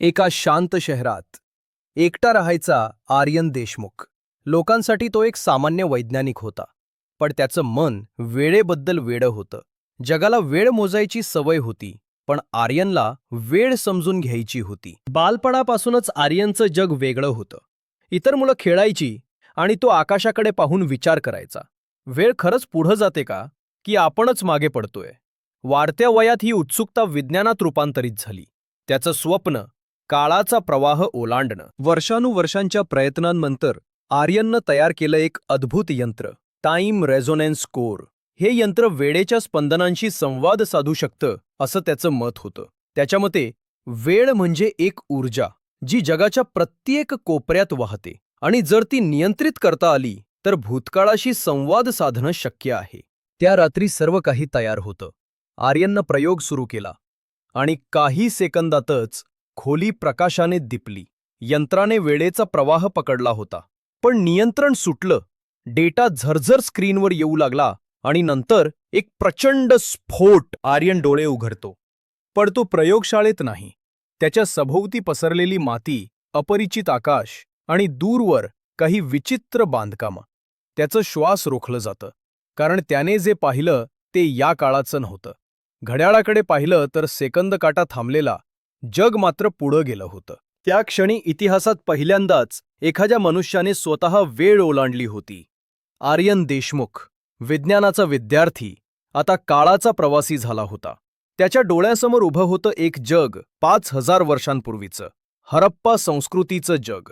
एका शांत शहरात. एकटा राहायचा आर्यन देशमुख. लोकांसाठी तो एक सामान्य वैज्ञानिक होता. पण त्याचं मन वेळेबद्दल वेडं होतं. जगाला वेळ मोजायची सवय होती पण आर्यनला वेळ समजून घ्यायची होती. बालपणापासूनच आर्यनचं जग वेगळं होतं. इतर मुलं खेळायची आणि तो आकाशाकडे पाहून विचार करायचा. वेळ खरंच पुढं जाते का? की आपणच मागे पडतोय. वाढत्या वयात ही उत्सुकता विज्ञानात रूपांतरित झाली. त्याचं स्वप्न काळाचा प्रवाह ओलांडणं. वर्षानुवर्षांच्या प्रयत्नांनंतर आर्यननं तयार केलं एक अद्भुत यंत्र टाईम रेझोनन्स कोर. हे यंत्र वेळेच्या स्पंदनांशी संवाद साधू शकतं असं त्याचं मत होतं. त्याच्या मते वेळ म्हणजे एक ऊर्जा जी जगाच्या प्रत्येक कोपऱ्यात वाहते. आणि जर ती नियंत्रित करता आली तर भूतकाळाशी संवाद साधणं शक्य आहे. त्या रात्री सर्व काही तयार होतं. आर्यननं प्रयोग सुरू केला. आणि काही सेकंदातच खोली प्रकाशाने दिपली. यंत्राने वेळेचा प्रवाह पकडला होता. पण नियंत्रण सुटलं. डेटा झरझर स्क्रीनवर येऊ लागला आणि नंतर एक प्रचंड स्फोट आर्यन डोळे उघडतो. पण तो प्रयोगशाळेत नाही. त्याच्या सभोवती पसरलेली माती अपरिचित आकाश आणि दूरवर काही विचित्र बांधकामं. त्याचं श्वास रोखलं जातं. कारण त्याने जे पाहिलं ते या काळाचं नव्हतं. घड्याळाकडे पाहिलं तर सेकंद काटा थांबलेला जग मात्र पुढं गेलं होतं. त्या क्षणी इतिहासात पहिल्यांदाच एखाद्या मनुष्याने स्वतः वेळ ओलांडली होती. आर्यन देशमुख विज्ञानाचा विद्यार्थी आता काळाचा प्रवासी झाला होता. त्याच्या डोळ्यासमोर उभं होतं एक जग पाच हजार वर्षांपूर्वीचं हरप्पा संस्कृतीचं जग.